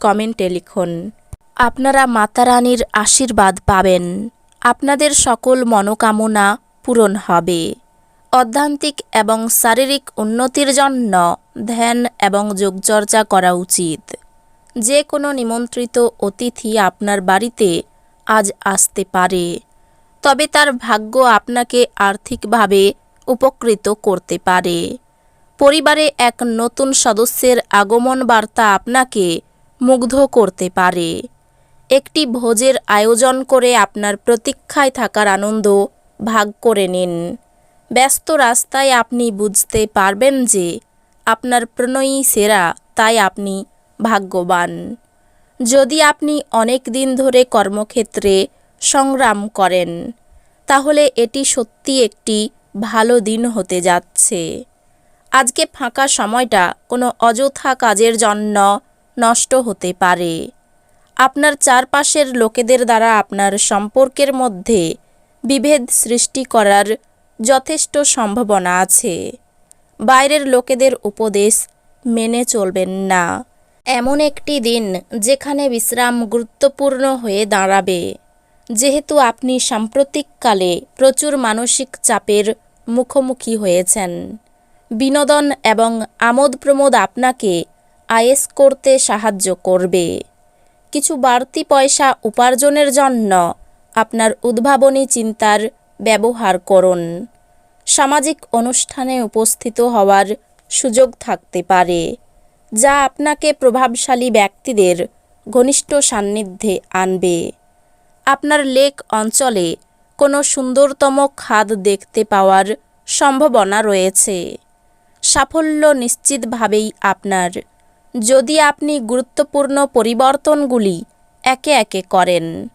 কমেন্টে লিখুন। আপনারা মাতা রানীর আশীর্বাদ পাবেন। আপনাদের সকল মনোকামনা পূরণ হবে। অধ্যান্তিক এবং শারীরিক উন্নতির জন্য ধ্যান এবং যোগচর্চা করা উচিত। যে কোনো নিমন্ত্রিত অতিথি আপনার বাড়িতে আজ আসতে পারে। তবে তার ভাগ্য আপনাকে আর্থিকভাবে উপকৃত করতে পারে। পরিবারে এক নতুন সদস্যের আগমন বার্তা আপনাকে মুগ্ধ করতে পারে। একটি ভোজের আয়োজন করে আপনার প্রতীক্ষায় থাকার আনন্দ ভাগ করে নিন। ব্যস্ত রাস্তায় আপনি বুঝতে পারবেন যে আপনার প্রণয়ী সেরা, তাই আপনি ভাগ্যবান। যদি আপনি অনেক দিন ধরে কর্মক্ষেত্রে সংগ্রাম করেন, তাহলে এটি সত্যি একটি ভালো দিন হতে যাচ্ছে। আজকে ফাঁকা সময়টা কোনো অযথা কাজের জন্য নষ্ট হতে পারে। আপনার চারপাশের লোকেদের দ্বারা আপনার সম্পর্কের মধ্যে বিভেদ সৃষ্টি করার যথেষ্ট সম্ভাবনা আছে। বাইরের লোকেদের উপদেশ মেনে চলবেন না। এমন একটি দিন যেখানে বিশ্রাম গুরুত্বপূর্ণ হয়ে দাঁড়াবে। যেহেতু আপনি সাম্প্রতিককালে প্রচুর মানসিক চাপের মুখোমুখি হয়েছেন। বিনোদন এবং আমোদ প্রমোদ আপনাকে আয়েস করতে সাহায্য করবে। কিছু বাড়তি পয়সা উপার্জনের জন্য আপনার উদ্ভাবনী চিন্তার ব্যবহার করুন। সামাজিক অনুষ্ঠানে উপস্থিত হওয়ার সুযোগ থাকতে পারে, যা আপনাকে প্রভাবশালী ব্যক্তিদের ঘনিষ্ঠ সান্নিধ্যে আনবে। আপনার লেক অঞ্চলে কোনো সুন্দরতম খাদ দেখতে পাওয়ার সম্ভাবনা রয়েছে। সাফল্য নিশ্চিতভাবেই আপনার যদি আপনি গুরুত্বপূর্ণ পরিবর্তনগুলি একে একে করেন,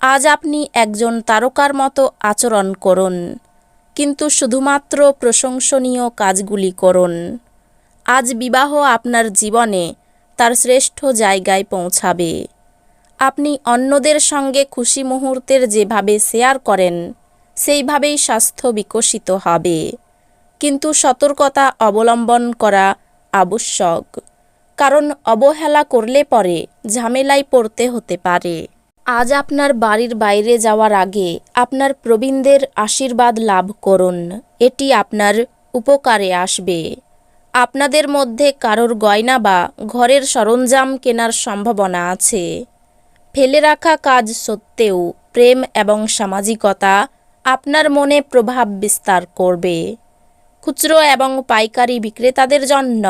আজ আপনি একজন তারকার মতো আচরণ করুন, কিন্তু শুধুমাত্র প্রশংসনীয় কাজগুলি করুন। আজ বিবাহ আপনার জীবনে তার শ্রেষ্ঠ জায়গায় পৌঁছাবে। আপনি অন্যদের সঙ্গে খুশি মুহূর্তের যেভাবে শেয়ার করেন, সেইভাবেই স্বাস্থ্য বিকশিত হবে। কিন্তু সতর্কতা অবলম্বন করা আবশ্যক। কারণ অবহেলা করলে পরে ঝামেলায় পড়তে হতে পারে। আজ আপনার বাড়ির বাইরে যাওয়ার আগে আপনার প্রবীণদের আশীর্বাদ লাভ করুন। এটি আপনার উপকারে আসবে। আপনাদের মধ্যে কারোর গয়না বা ঘরের সরঞ্জাম কেনার সম্ভাবনা আছে। ফেলে রাখা কাজ সত্ত্বেও প্রেম এবং সামাজিকতা আপনার মনে প্রভাব বিস্তার করবে। খুচরো এবং পাইকারি বিক্রেতাদের জন্য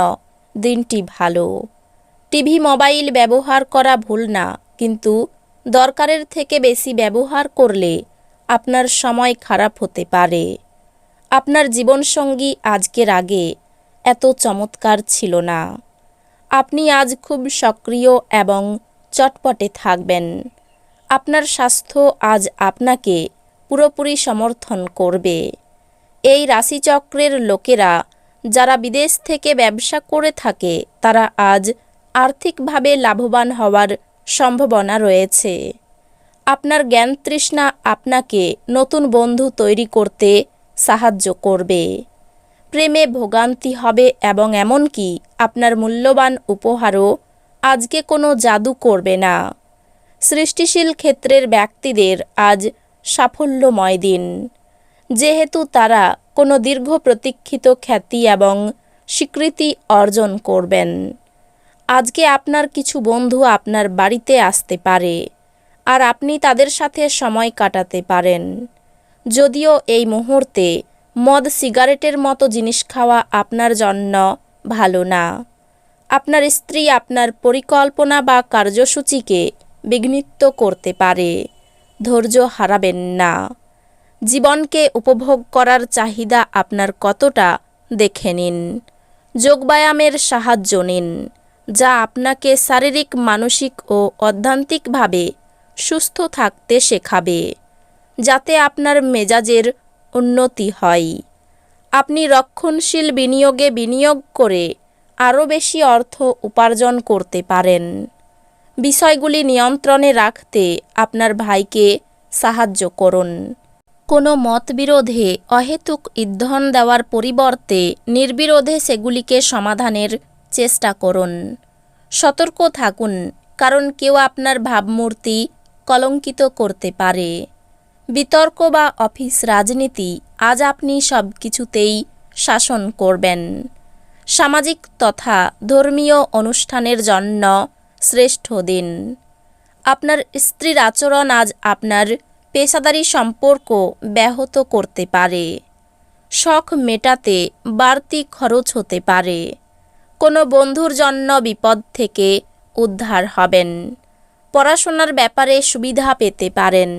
দিনটি ভালো। টিভি, মোবাইল ব্যবহার করা ভুল না, কিন্তু দরকারের থেকে বেশি ব্যবহার করলে আপনার সময় খারাপ হতে পারে। আপনার জীবনসঙ্গী আজকের আগে এত চমৎকার ছিল না। আপনি আজ খুব সক্রিয় এবং চটপটে থাকবেন। আপনার স্বাস্থ্য আজ আপনাকে পুরোপুরি সমর্থন করবে। এই রাশিচক্রের লোকেরা যারা বিদেশ থেকে ব্যবসা করে থাকে, তারা আজ আর্থিকভাবে লাভবান হওয়ার সম্ভাবনা রয়েছে। আপনার জ্ঞান তৃষ্ণা আপনাকে নতুন বন্ধু তৈরি করতে সাহায্য করবে। প্রেমে ভোগান্তি হবে এবং এমনকি আপনার মূল্যবান উপহারও আজকে কোনো জাদু করবে না। সৃষ্টিশীল ক্ষেত্রের ব্যক্তিদের আজ সাফল্যময় দিন। যেহেতু তারা কোনো দীর্ঘ প্রতীক্ষিত খ্যাতি এবং স্বীকৃতি অর্জন করবেন। আজকে আপনার কিছু বন্ধু আপনার বাড়িতে আসতে পারে আর আপনি তাদের সাথে সময় কাটাতে পারেন। যদিও এই মুহূর্তে মদ সিগারেটের মতো জিনিস খাওয়া আপনার জন্য ভালো না। আপনার স্ত্রী আপনার পরিকল্পনা বা কার্যসূচিকে বিঘ্নিত করতে পারে। ধৈর্য হারাবেন না। জীবনকে উপভোগ করার চাহিদা আপনার কতটা, দেখে নিন। যোগব্যায়ামের সাহায্য নিন, যা আপনাকে শারীরিক, মানসিক ও অধ্যান্তিকভাবে সুস্থ থাকতে শেখাবে, যাতে আপনার মেজাজের উন্নতি হয়। আপনি রক্ষণশীল বিনিয়োগে বিনিয়োগ করে আরও বেশি অর্থ উপার্জন করতে পারেন। বিষয়গুলি নিয়ন্ত্রণে রাখতে আপনার ভাইকে সাহায্য করুন। কোনো মতবিরোধে অহেতুক ইন্ধন দেওয়ার পরিবর্তে নির্বিরোধে সেগুলিকে সমাধানের চেষ্টা করুন। সতর্ক থাকুন, কারণ কেউ আপনার ভাবমূর্তি কলঙ্কিত করতে পারে। বিতর্ক বা অফিস রাজনীতি আজ আপনি সব কিছুতেই শাসন করবেন। সামাজিক তথা ধর্মীয় অনুষ্ঠানের জন্য শ্রেষ্ঠ দিন। আপনার স্ত্রীর আচরণ আজ আপনার পেশাদারি সম্পর্ক ব্যাহত করতে পারে। শখ মেটাতে বাড়তি খরচ হতে পারে। কোনো বন্ধুর জন্য বিপদ থেকে উদ্ধার হবেন। পড়াশোনার ব্যাপারে সুবিধা পেতে পারেন।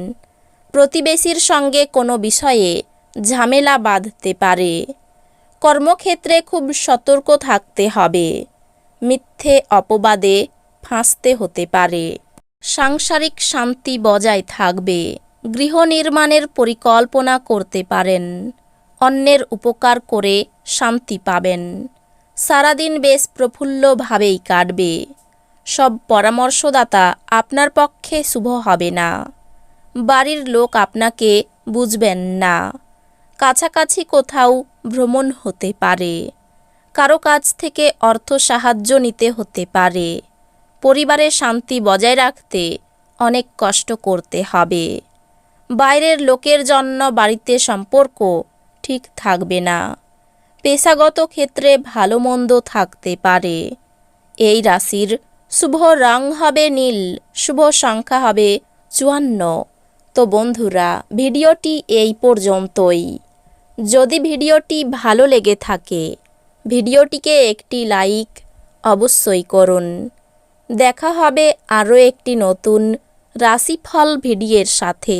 প্রতিবেশীর সঙ্গে কোনো বিষয়ে ঝামেলা বাঁধতে পারে। কর্মক্ষেত্রে খুব সতর্ক থাকতে হবে। মিথ্যে অপবাদে ফাঁসতে হতে পারে। সাংসারিক শান্তি বজায় থাকবে। গৃহ নির্মাণের পরিকল্পনা করতে পারেন। অন্যের উপকার করে শান্তি পাবেন। সারাদিন বেশ প্রফুল্লভাবেই কাটবে। সব পরামর্শদাতা আপনার পক্ষে শুভ হবে না। বাড়ির লোক আপনাকে বুঝবেন না। কাছাকাছি কোথাও ভ্রমণ হতে পারে। কারও কাছ থেকে অর্থ সাহায্য নিতে হতে পারে। পরিবারে শান্তি বজায় রাখতে অনেক কষ্ট করতে হবে। বাইরের লোকের জন্য বাড়িতে সম্পর্ক ঠিক থাকবে না। পেশাগত ক্ষেত্রে ভালো মন্দ থাকতে পারে। এই রাশির শুভ রং হবে নীল, শুভ সংখ্যা হবে চুয়ান্ন। তো বন্ধুরা, ভিডিওটি এই পর্যন্তই। যদি ভিডিওটি ভালো লেগে থাকে, ভিডিওটিকে একটি লাইক অবশ্যই করুন। দেখা হবে আরও একটি নতুন রাশিফল ভিডিওর সাথে।